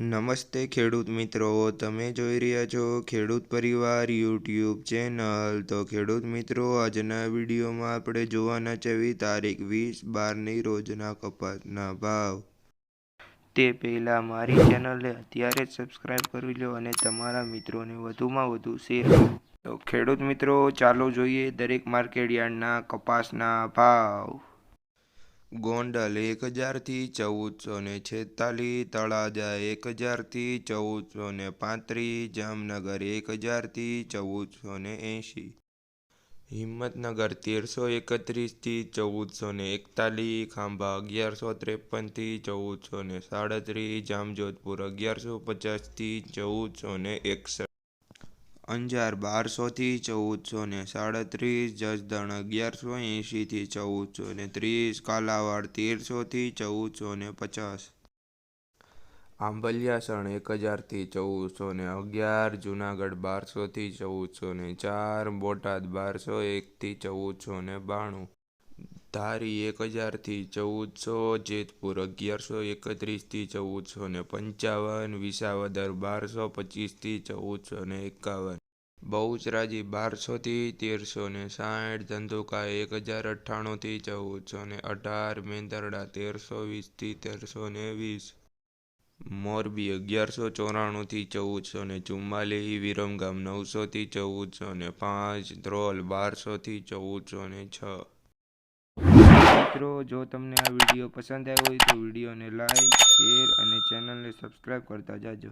નમસ્તે ખેડૂત મિત્રો, તમે જોઈ રહ્યા છો ખેડૂત પરિવાર યુટ્યુબ ચેનલ. તો ખેડૂત મિત્રો, આજના વિડીયોમાં આપણે જોવાના છે તારીખ વીસ બારની રોજના કપાસના ભાવ. તે પહેલાં મારી ચેનલને અત્યારે જ સબસ્ક્રાઈબ કરી લો અને તમારા મિત્રોને વધુમાં વધુ શેર કરો. તો ખેડૂત મિત્રો, ચાલો જોઈએ દરેક માર્કેટ યાર્ડના કપાસના ભાવ. ગોંડલ એક હજારથી ચૌદસો ને છેતાલીસ, તળાજા એક હજારથી ચૌદસો ને પાંત્રીસ, જામનગર એક હજારથી ચૌદસો ને એંશી. હિંમતનગર તેરસો એકત્રીસથી ચૌદસો ને એકતાલીસ, ખાંભા અગિયારસો ત્રેપનથી ચૌદસો ને સાડત્રીસ, જામજોધપુર અગિયારસો પચાસથી ચૌદસો ને એકસઠ. અંજાર બારસોથી ચૌદસો ને સાડત્રીસ, જસદણ અગિયારસો એંશીથી ચૌદસો ને ત્રીસ, કાલાવાડ તેરસોથી ચૌદસો ને પચાસ. આંબલિયાસણ એક હજારથી ચૌદસો ને અગિયાર, જુનાગઢ બારસોથી ચૌદસો ને ચાર, બોટાદ બારસો એકથી ચૌદસો ને બાણું. ધારી એક હજારથી ચૌદસો, જેતપુર અગિયારસો એકત્રીસથી ચૌદસો ને પંચાવન, વિસાવદર બારસો પચીસથી ચૌદસો ને એકાવન. બહુચરાજી બારસોથી તેરસો ને સાઠ, ધંધુકા એક હજાર અઠ્ઠાણુંથી ચૌદસો ને અઢાર, મેંદરડા તેરસો વીસથી તેરસો ને વીસ. મોરબી અગિયારસો ચોરાણુંથી ચૌદસો ને ચુમ્માલીસ, વિરમગામ નવસોથી ચૌદસો ને પાંચ, ધ્રોલ બારસોથી ચૌદસો ને છ. મિત્રો, જો તમને આ વીડિયો પસંદ આવ્યો હોય તો વિડીયોને લાઈક, શેર અને ચેનલને સબસ્ક્રાઈબ કરતા જાજો.